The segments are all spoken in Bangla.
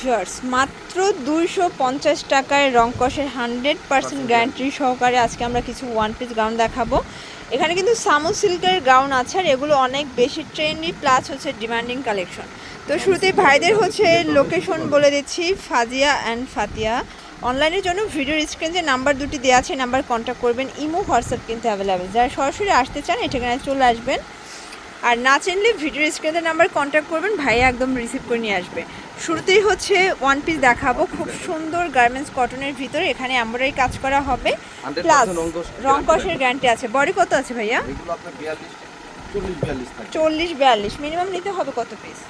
ভিউয়ার্স মাত্র দুইশো পঞ্চাশ টাকায় রংকসের হান্ড্রেড পার্সেন্ট গ্যারান্টি সহকারে আজকে আমরা কিছু ওয়ান পিস গাউন দেখাবো। এখানে কিন্তু সামু সিল্কের গাউন আছে আর এগুলো অনেক বেশি ট্রেন্ডি প্লাস হচ্ছে ডিমান্ডিং কালেকশন তো শুরুতে ভাইদের হচ্ছে লোকেশন বলে দিচ্ছি ফাজিয়া অ্যান্ড ফাতিয়া অনলাইনের জন্য ভিডিওর স্ক্রিন যে নাম্বার দুটি দেওয়া আছে নাম্বার কন্ট্যাক্ট করবেন ইমো হোয়াটসঅ্যাপ কিন্তু অ্যাভেলেবেল যারা সরাসরি আসতে চান এটা ঠিকানায় চলে আসবেন। আর না চিনলে ভিডিওর স্ক্রিনের নাম্বার কন্ট্যাক্ট করবেন ভাইয়া একদম রিসিভ করে নিয়ে আসবে। শুরুতেই হচ্ছে ওয়ান পিস দেখাবো। খুব সুন্দর গার্মেন্টস কটনের ভিতরে এখানে এমব্রয়ডারি কাজ করা হবে। 100% প্লাস রঙ্কশ রংকসের গ্যারান্টি আছে? বডি কত আছে ভাইয়া? এগুলো আপনার 42 চল্লিশ বিয়াল্লিশ মিনিমাম নিতে হবে কত পিস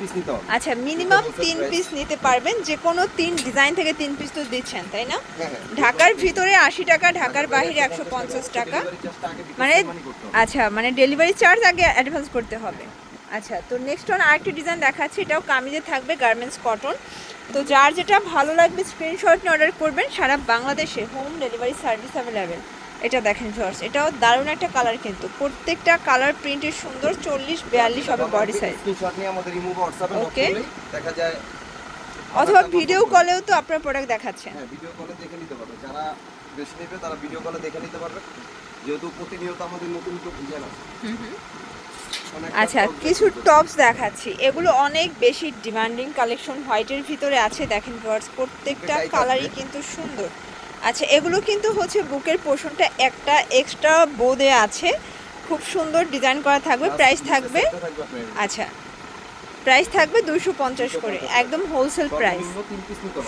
পিস আচ্ছা মিনিমাম তিন পিস নিতে পারবেন। যে কোনো তিন ডিজাইন থেকে তিন পিস তো দিচ্ছেন তাই না? হ্যাঁ হ্যাঁ। ঢাকার ভিতরে আশি টাকা ঢাকার বাইরে একশো পঞ্চাশ টাকা। মানে। আচ্ছা মানে ডেলিভারি চার্জ আগে অ্যাডভান্স করতে হবে। আচ্ছা তো নেক্সট ওয়ান আরেকটি ডিজাইন দেখাচ্ছি এটাও কামিজে থাকবে গার্মেন্টস কটন তো যার যেটা ভালো লাগবে স্ক্রিনশট নিয়ে অর্ডার করবেন সারা বাংলাদেশে হোম ডেলিভারি সার্ভিস অ্যাভেলেবেল এটা দেখেন ভিউয়ার্স এটাও দারুণ একটা কালার কিন্তু। প্রত্যেকটা কালার প্রিন্টের সুন্দর চল্লিশ বিয়াল্লিশ হবে বডি সাইজ নক দেখা যায়। অথবা ভিডিও কলেও তো আপনার প্রোডাক্ট দেখাচ্ছেন। হ্যাঁ ভিডিও কলে দেখে নিতে পারবে। যারা বেশি নেবে তারা ভিডিও কলে দেখে নিতে পারবে। যেহেতু প্রতিনিয়ত আমাদের নতুন নতুন ডিজাইন আছে। আচ্ছা কিছু টপস দেখাচ্ছি। এগুলো অনেক বেশি ডিমান্ডিং কালেকশন হোয়াইটের ভিতরে আছে দেখেন ভিউয়ার্স প্রত্যেকটা কালারই কিন্তু সুন্দর। আচ্ছা এগুলো কিন্তু হচ্ছে বুকের পোর্শনটা একটা এক্সট্রা বোদে আছে। খুব সুন্দর ডিজাইন করা থাকবে প্রাইস থাকবে। আচ্ছা প্রাইস থাকবে দুশো পঞ্চাশ করে একদম হোলসেল প্রাইস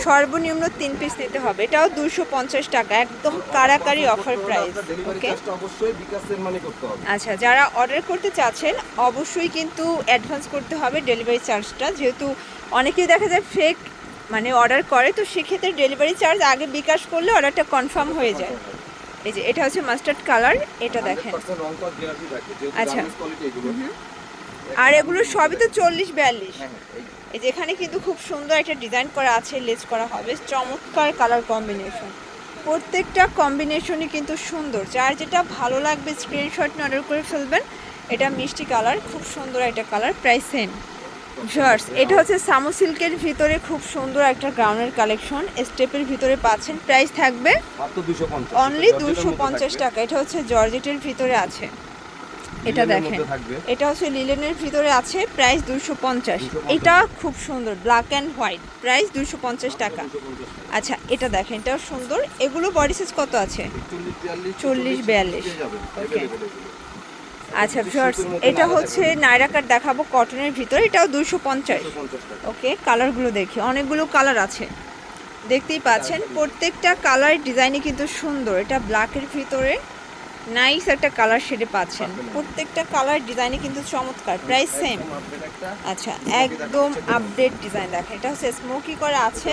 সর্বনিম্ন তিন পিস নিতে হবে এটাও দুশো পঞ্চাশ টাকা একদম কারাকারি অফার প্রাইস ওকে আচ্ছা যারা অর্ডার করতে চাচ্ছেন অবশ্যই কিন্তু অ্যাডভান্স করতে হবে ডেলিভারি চার্জটা যেহেতু অনেকেই দেখা যায় ফেক মানে অর্ডার করে তো সেক্ষেত্রে ডেলিভারি চার্জ আগে বিকাশ করলে অর্ডারটা কনফার্ম হয়ে যায়। এই যে এটা হচ্ছে মাস্টার্ড কালার এটা দেখেন। 100% রং কস গ্যারান্টি থাকে যেহেতু আচ্ছা। আর এগুলো সবই তো চল্লিশ বিয়াল্লিশ। হ্যাঁ হ্যাঁ এই- যে এখানে কিন্তু খুব সুন্দর একটা ডিজাইন করা আছে লেস করা হবে। চমৎকার কালার কম্বিনেশন প্রত্যেকটা কম্বিনেশনই কিন্তু সুন্দর। যার যেটা ভালো লাগবে স্ক্রিনশট নিয়ে অর্ডার করে ফেলবেন। এটা মিষ্টি কালার খুব সুন্দর একটা কালার প্রাইস সেম ভিউয়ার্স এটা হচ্ছে সামু সিল্কের ভিতরে খুব সুন্দর একটা গ্রাউন্ডের কালেকশন স্টেপের ভিতরে পাচ্ছেন প্রাইস থাকবে অনলি দুশো পঞ্চাশ। টাকা। এটা হচ্ছে জর্জেটের ভিতরে আছে। এটা দেখেন। এটা হচ্ছে লিলেনের ভিতরে আছে প্রাইস দুশো পঞ্চাশ। এটা খুব সুন্দর ব্ল্যাক অ্যান্ড হোয়াইট প্রাইস দুশো পঞ্চাশ টাকা। আচ্ছা এটা দেখেন এটাও সুন্দর। এগুলো বডি সাইজ কত আছে? চল্লিশ, বিয়াল্লিশ। এগুলো। আচ্ছা ভিউয়ার্স এটা হচ্ছে নাইরা কাট দেখাবো কটনের ভিতরে এটাও দুশো পঞ্চাশ। ওকে কালারগুলো দেখি। অনেকগুলো কালার আছে। দেখতেই পাচ্ছেন প্রত্যেকটা কালার ডিজাইনই কিন্তু সুন্দর। এটা ব্ল্যাকের ভিতরে নাইস একটা কালার শেডে পাচ্ছেন। প্রত্যেকটা কালার ডিজাইনই কিন্তু চমৎকার প্রাইস সেম আচ্ছা একদম আপডেট ডিজাইন দেখেন। এটা হচ্ছে স্মোকি করা আছে।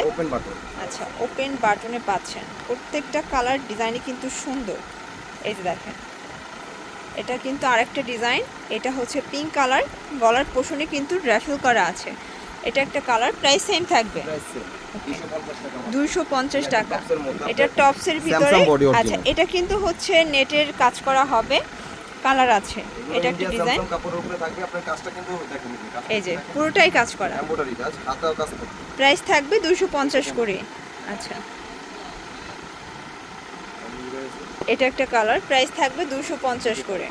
আচ্ছা ওপেন বাটনে পাচ্ছেন। প্রত্যেকটা কালার ডিজাইনই কিন্তু সুন্দর। এই যে দেখেন এটা কিন্তু আরেকটা ডিজাইন এটা হচ্ছে পিঙ্ক কালার গলার পোষণে কিন্তু র্যাফেল করা আছে। এটা একটা কালার প্রাইস সেম থাকবে। 250 দুশো পঞ্চাশ এটা টাকা টপসের এটা টপসের ভিতরে। আচ্ছা এটা কিন্তু হচ্ছে নেটের কাজ করা হবে। কালার আছে। এটা একটা ডিজাইন কাপড়ের উপরে থাকবে। আপনার কাজটা কিন্তু দেখেন এই যে। পুরোটাই কাজ করা। এমব্রয়ডারি কাজ হাতাও কাজ করতে প্রাইস থাকবে দুশো পঞ্চাশ করে। আচ্ছা। এটা একটা কালার প্রাইস থাকবে দুশো পঞ্চাশ করে।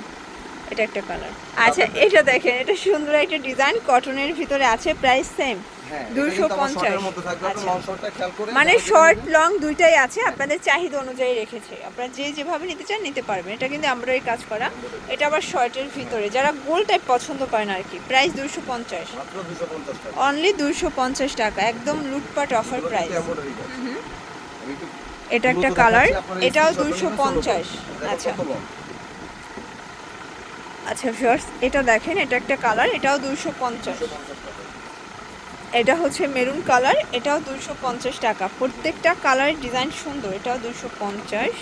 এটা একটা কালার আচ্ছা এটা দেখেন এটা সুন্দর একটা ডিজাইন কটনের ভিতরে আছে প্রাইস সেম হ্যাঁ, এটা 250 কিন্তু আমার শর্টের মধ্যে থাকবে, আপনি আচ্ছা। মানে শর্ট লং দুইটাই আছে আপনাদের চাহিদা অনুযায়ী রেখেছে। আপনারা যে যেভাবে নিতে চান নিতে পারবেন। এটা কিন্তু আমরা এই কাজ করা এটা আবার শর্টের ভিতরে। যারা গোল টাইপ পছন্দ করেন আর কি প্রাইস দুশো পঞ্চাশ। মাত্র 250 টাকা। অনলি দুশো পঞ্চাশ টাকা একদম লুটপাট অফার প্রাইস এটা একটা কালার এটাও দুশো পঞ্চাশ। আচ্ছা। আচ্ছা ভিউয়ার্স এটা দেখেন এটা একটা কালার এটাও দুশো পঞ্চাশ। 250 টাকা। এটা হচ্ছে মেরুন কালার, এটাও দুশো পঞ্চাশ টাকা। প্রত্যেকটা কালারের ডিজাইন সুন্দর, এটাও দুশো পঞ্চাশ।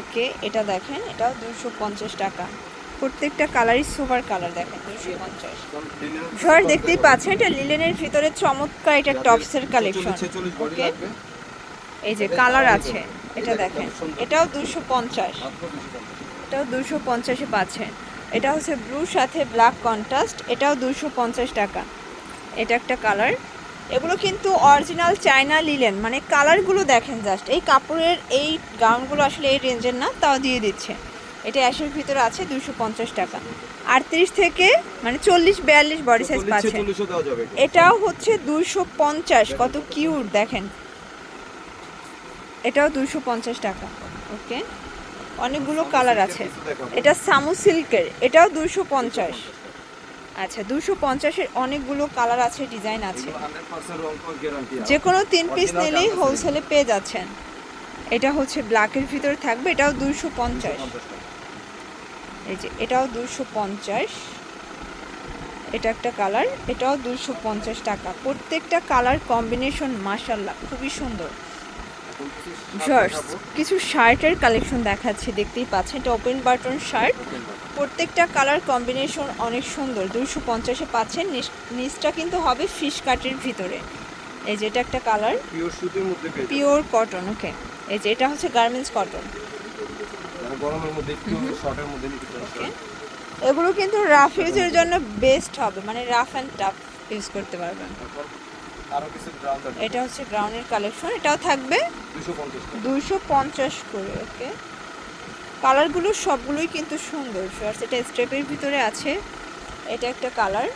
ওকে, এটা দেখেন, এটাও দুশো পঞ্চাশ টাকা। প্রত্যেকটা কালারই সুপার কালার দেখেন দুশো পঞ্চাশ। super দেখতেই পাচ্ছেন, এটা লিলেনের ভিতরে চমৎকার এটা টপসের কালেকশন। 46 46 body ওকে, এই যে কালার আছে, এটা এটা দেখেন, এটাও দুশো পঞ্চাশ। এটাও দুশো পঞ্চাশে পাচ্ছেন। এটা হচ্ছে ব্লুর সাথে ব্ল্যাক কন্ট্রাস্ট, এটাও দুশো পঞ্চাশ টাকা। এটা একটা কালার এগুলো কিন্তু অরিজিনাল চায়না লিলেন মানে কালারগুলো দেখেন জাস্ট এই কাপড়ের এই গাউনগুলো আসলে এই রেঞ্জের না তাও দিয়ে দিচ্ছে। এটা অ্যাশের ভিতরে আছে দুশো পঞ্চাশ টাকা। আটত্রিশ থেকে মানে চল্লিশ বিয়াল্লিশ বডি সাইজ পাচ্ছে। এটাও হচ্ছে দুইশো পঞ্চাশ কত কিউট দেখেন। এটাও দুইশো পঞ্চাশ টাকা। ওকে অনেকগুলো কালার আছে। এটা সামু সিল্কের এটাও দুইশো পঞ্চাশ। আচ্ছা দুশো পঞ্চাশের অনেকগুলো কালার আছে ডিজাইন আছে। যে কোনো তিন পিস নিলেই হোলসেলে পেয়ে যাচ্ছেন। এটা হচ্ছে ব্ল্যাকের ভিতরে থাকবে এটাও দুইশো পঞ্চাশ। এই যে এটাও দুশো পঞ্চাশ। এটা একটা কালার এটাও দুশো পঞ্চাশ টাকা। প্রত্যেকটা কালার কম্বিনেশন মাসাল্লাহ খুবই সুন্দর। জর্জ কিছু শার্টের কালেকশন দেখাচ্ছি দেখতেই পাচ্ছেন। এটা ওপেন বাটন শার্ট প্রত্যেকটা কালার কম্বিনেশন অনেক সুন্দর। দুশো পঞ্চাশে পাচ্ছেন। নিচ- নিচটা কিন্তু হবে ফিশ কাটের ভিতরে। এই যে এটা একটা কালার পিওর কটন ওকে এই যে এটা হচ্ছে গার্মেন্টস কটন গরমের মধ্যে একটু শর্টের মধ্যে নিতে চান ওকে এগুলো কিন্তু রাফ ইউজের জন্য বেস্ট হবে। মানে রাফ অ্যান্ড টাফ ইউজ করতে পারবেন। এটা হচ্ছে গ্রাউন্ডের কালেকশন এটাও থাকবে দুশো পঞ্চাশ করে। ওকে কালারগুলো সবগুলোই কিন্তু সুন্দর শর্টস এটা স্টেপের ভিতরে আছে এটা একটা কালার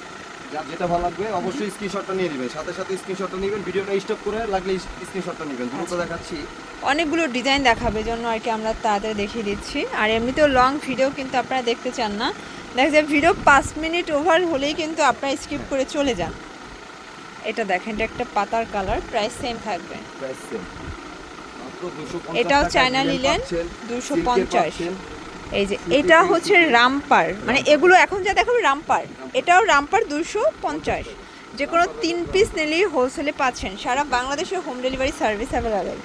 যেটা ভালো লাগবে অবশ্যই স্ক্রিনশটটা নিয়ে নেবেন। সাথে সাথে স্ক্রিনশটটা নেবেন ভিডিওটা স্টপ করে লাগলে স্ক্রিনশটটা নেবেন। দ্রুত আচ্ছা। দেখাচ্ছি। অনেকগুলো ডিজাইন দেখাবে জন্য আর কি আমরা তাড়াতাড়ি দেখিয়ে দিচ্ছি। আর এমনিতেও লং ভিডিও কিন্তু আপনারা দেখতে চান না। দেখা যায় ভিডিও পাঁচ মিনিট ওভার হলেই কিন্তু আপনারা স্কিপ করে চলে যান। এটা দেখেন এটা একটা পাতার কালার প্রাইস সেম থাকবে। প্রাইস সেম এটাও চায়না লিলেন দুশো পঞ্চাশ। এই যে এটা হচ্ছে রামপার। মানে এগুলো এখন যা দেখাবো রামপার। এটাও রামপার দুশো পঞ্চাশ। যে কোনো তিন পিস নিলেই হোলসেলে পাচ্ছেন। সারা বাংলাদেশে হোম ডেলিভারি সার্ভিস অ্যাভেলেবেল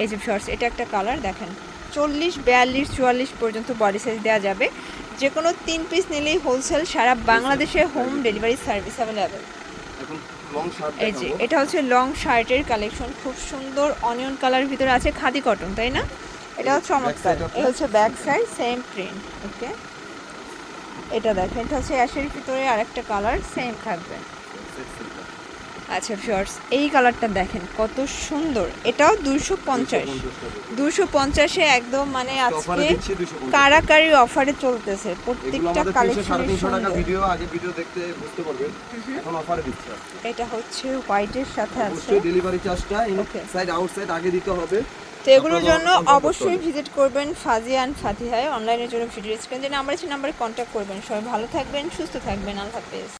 এই যে শর্টস এটা একটা কালার দেখেন। চল্লিশ বিয়াল্লিশ চুয়াল্লিশ পর্যন্ত বডি সাইজ দেওয়া যাবে। যে কোনো তিন পিস নিলেই হোলসেল সারা বাংলাদেশে হোম ডেলিভারি সার্ভিস অ্যাভেলেবেল এই যে এটা হচ্ছে লং শার্টের কালেকশন খুব সুন্দর অনিয়ন কালার ভিতরে আছে খাদি কটন তাই না? এটা হচ্ছে চমৎকার। এটা? হচ্ছে back side same print okay এটা দেখেন এটা হচ্ছে অ্যাশের ভিতরে আরেকটা কালার সেম থাকবে। আচ্ছা শর্টস এই কালারটা দেখেন কত সুন্দর। এটাও দুশো পঞ্চাশ। দুশো পঞ্চাশে একদম মানে আজকে কারাকারি অফারে চলতেছে। প্রত্যেকটা কালেকশন সাড়ে তিনশো টাকা সুন্দর ভিডিও আগে ভিডিও দেখতে বুঝতে পারবেন। এখন অফারে দিচ্ছি এটা হচ্ছে হোয়াইটের সাথে আছে। ডেলিভারি চার্জটা. ইনসাইড আউটসাইড আগে দিতে হবে। তো এগুলোর জন্য অবশ্যই ভিজিট করবেন ফাজিয়া অ্যান্ড ফাতিহায়। অনলাইনের জন্য ভিডিও স্ক্রিন যে নাম্বার আছে নাম্বারে কন্ট্যাক্ট করবেন। সবাই ভালো থাকবেন সুস্থ থাকবেন। আল্লাহ হাফেজ।